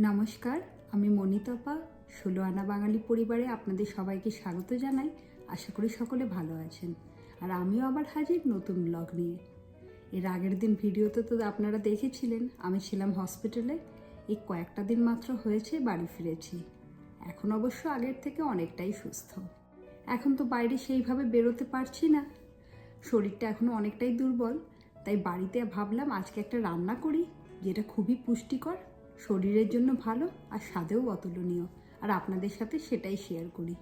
নমস্কার, আমি মনিতপা ষোলো আনা বাঙালি পরিবারে আপনাদের সবাইকে স্বাগত জানাই। আশা করি সকলে ভালো আছেন। আর আমিও আবার হাজির নতুন ব্লগ নিয়ে। এর আগের দিন ভিডিওতে তো আপনারা দেখেছিলেন, আমি ছিলাম হসপিটালে এই কয়েকটা দিন মাত্র হয়েছে, বাড়ি ফিরেছি। এখন অবশ্য আগের থেকে অনেকটাই সুস্থ। এখন তো বাইরে সেইভাবে বেরোতে পারছি না। শরীরটা এখনও অনেকটাই দুর্বল, তাই বাড়িতে ভাবলাম আজকে একটা রান্না করি, যেটা খুবই পুষ্টিকর। শরীরের জন্য ভালো আর স্বাদেও অতুলনীয়। আর আপনাদের সাথে সেটাই শেয়ার করি।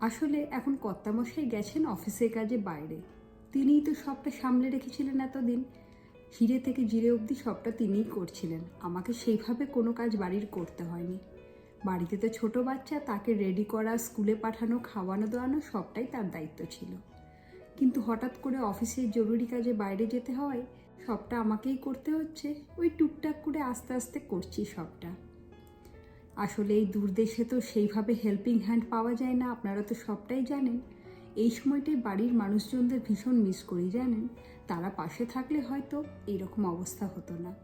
আসলে এখন কর্তামশাই গেছেন অফিসের কাজে বাইরে। তিনিই তো সবটা সামলে রেখেছিলেন এতদিন। হিরে থেকে জিরে অবধি সবটা তিনিই করছিলেন। আমাকে সেইভাবে কোনো কাজ বাড়ির করতে হয়নি। বাড়িতে তো ছোট বাচ্চা, তাকে রেডি করা, স্কুলে পাঠানো, খাওয়ানো, দাওয়ানো সবটাই তার দায়িত্ব ছিল। কিন্তু হঠাৎ করে অফিসের জরুরি কাজে বাইরে যেতে হয় সবটা আমাকেই করতে হচ্ছে। ওই টুকটাক করে আস্তে আস্তে করছি সবটা। আসলে এই দূরদেশে তো সেইভাবে হেল্পিং হ্যান্ড পাওয়া যায় না, আপনারা তো সবটাই জানেন। এই সময়টাই বাড়ির মানুষজনদের ভীষণ মিস করি, জানেন? তারা পাশে থাকলে হয়তো এইরকম অবস্থা হতো না।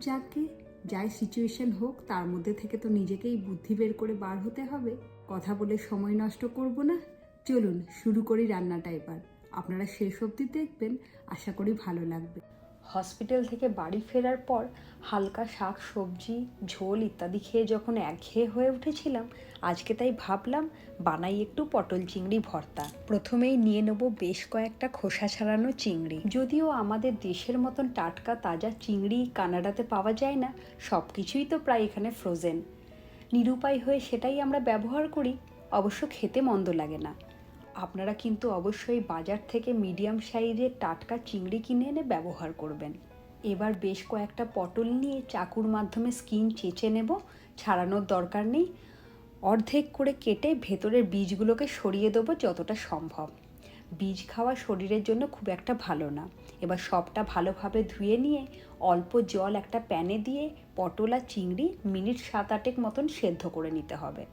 যাকে যাই সিচুয়েশন হোক, তার মধ্যে থেকে তো নিজেকেই বুদ্ধি বের করে বার হতে হবে। কথা বলে সময় নষ্ট করব না। চলুন, শুরু করি রান্নাটা এবার। আপনারা শেষ অবধি দেখবেন। আশা করি ভালো লাগবে। হসপিটাল থেকে বাড়ি ফেরার পর হালকা শাক, সবজি, ঝোল ইত্যাদি খেয়ে যখন একঘেয়ে হয়ে উঠেছিলাম, আজকে তাই ভাবলাম বানাই একটু পটল চিংড়ি ভর্তা। প্রথমেই নিয়ে নেব বেশ কয়েকটা খোসা ছাড়ানো চিংড়ি। যদিও আমাদের দেশের মতন টাটকা তাজা চিংড়ি কানাডাতে পাওয়া যায় না সব কিছুই তো প্রায় এখানে ফ্রোজেন নিরুপায় হয়ে সেটাই আমরা ব্যবহার করি, অবশ্য খেতে মন্দ লাগে না। আপনারা কিন্তু অবশ্যই বাজার থেকে মিডিয়াম সাইজের টাটকা চিংড়ি কিনে এনে ব্যবহার করবেন। এবার বেশ কয়েকটা পটল নিয়ে চাকুর মাধ্যমে স্কিন চেঁচে নেব, ছাড়ানোর দরকার নেই। অর্ধেক করে কেটে ভেতরের বীজগুলোকে সরিয়ে দেবো যতটা সম্ভব। বীজ খাওয়া শরীরের জন্য খুব একটা ভালো না। এবার সবটা ভালোভাবে ধুয়ে নিয়ে অল্প জল একটা প্যানে দিয়ে পটল আর চিংড়ি মিনিট সাত আটেক মতন সেদ্ধ করে নিতে হবে।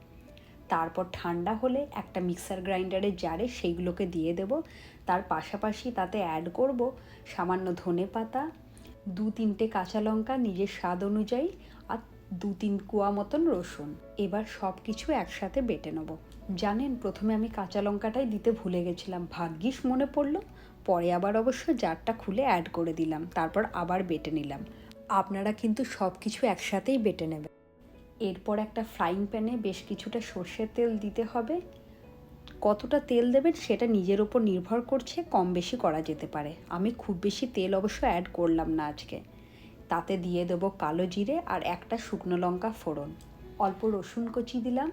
তারপর ঠান্ডা হলে একটা মিক্সার গ্রাইন্ডারের জারে সেইগুলোকে দিয়ে দেব। তার পাশাপাশি তাতে অ্যাড করব সামান্য ধনে পাতা, দু তিনটে কাঁচা লঙ্কা নিজের স্বাদ অনুযায়ী আর দু তিন কুয়া মতন রসুন। এবার সব কিছু একসাথে বেটে নেব। জানেন, প্রথমে আমি কাঁচা লঙ্কাটাই দিতে ভুলে গেছিলাম। ভাগ্যিস মনে পড়ল। পরে আবার অবশ্য জারটা খুলে অ্যাড করে দিলাম। তারপর আবার বেটে নিলাম। আপনারা কিন্তু সব কিছু একসাথেই বেটে নেবেন। এরপর একটা ফ্রাইং প্যানে বেশ কিছুটা সর্ষের তেল দিতে হবে। কতটা তেল দেবেন সেটা নিজের ওপর নির্ভর করছে, কম বেশি করা যেতে পারে। আমি খুব বেশি তেল অবশ্য অ্যাড করলাম না আজকে। তাতে দিয়ে দেবো কালো জিরে আর একটা শুকনো লঙ্কা ফোড়ন। অল্প রসুন কচি দিলাম।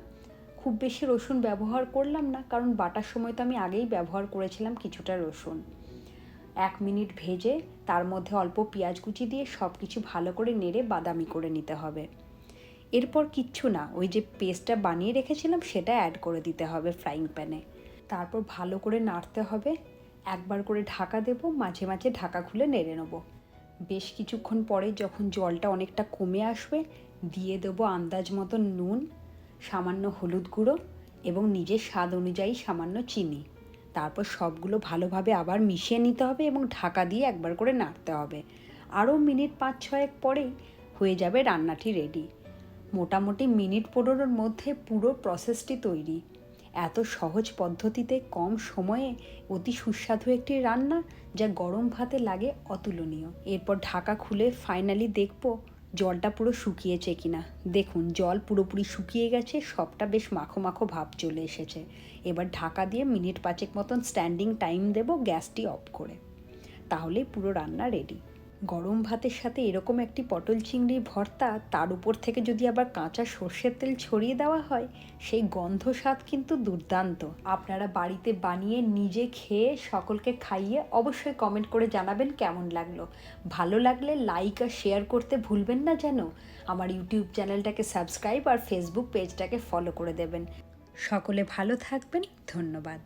খুব বেশি রসুন ব্যবহার করলাম না, কারণ বাটার সময় তো আমি আগেই ব্যবহার করেছিলাম কিছুটা রসুন। এক মিনিট ভেজে তার মধ্যে অল্প পেঁয়াজ কুচি দিয়ে সব কিছু ভালো করে নেড়ে বাদামি করে নিতে হবে। এরপর কিচ্ছু না, ওই যে পেস্টটা বানিয়ে রেখেছিলাম সেটা অ্যাড করে দিতে হবে ফ্রাইং প্যানে তারপর ভালো করে নাড়তে হবে, একবার করে ঢাকা দেব, মাঝে মাঝে ঢাকা খুলে নেড়ে নেব। বেশ কিছুক্ষণ পরে যখন জলটা অনেকটা কমে আসবে, দিয়ে দেবো আন্দাজ মতো নুন, সামান্য হলুদ গুঁড়ো এবং নিজের স্বাদ অনুযায়ী সামান্য চিনি। তারপর সবগুলো ভালোভাবে আবার মিশিয়ে নিতে হবে এবং ঢাকা দিয়ে একবার করে নাড়তে হবে। আরও মিনিট পাঁচ ছয়েক পরেই হয়ে যাবে রান্নাটি রেডি মোটামুটি মিনিট পনেরোর মধ্যে পুরো প্রসেসটি তৈরি। এত সহজ পদ্ধতিতে কম সময়ে অতি সুস্বাদু একটি রান্না যা গরম ভাতে লাগে অতুলনীয়। এরপর ঢাকা খুলে ফাইনালি দেখব জলটা পুরো শুকিয়েছে কিনা। দেখুন, জল পুরোপুরি শুকিয়ে গেছে, সবটা বেশ মাখো মাখো ভাব চলে এসেছে। এবার ঢাকা দিয়ে মিনিট পাঁচেক মতন স্ট্যান্ডিং টাইম দেব গ্যাসটি অফ করে। তাহলেই পুরো রান্না রেডি গরম ভাতের সাথে এরকম একটি পটল চিংড়ি ভর্তা, তার উপর থেকে যদি আবার কাঁচা সর্ষের তেল ছড়িয়ে দেওয়া হয়, সেই গন্ধ স্বাদ কিন্তু দুর্দান্ত। আপনারা বাড়িতে বানিয়ে নিজে খেয়ে সকলকে খাইয়ে অবশ্যই কমেন্ট করে জানাবেন কেমন লাগল। ভালো লাগলে লাইক আর শেয়ার করতে ভুলবেন না যেন। আমার ইউটিউব চ্যানেলটাকে সাবস্ক্রাইব আর ফেসবুক পেজটাকে ফলো করে দেবেন। সকলে ভালো থাকবেন, ধন্যবাদ।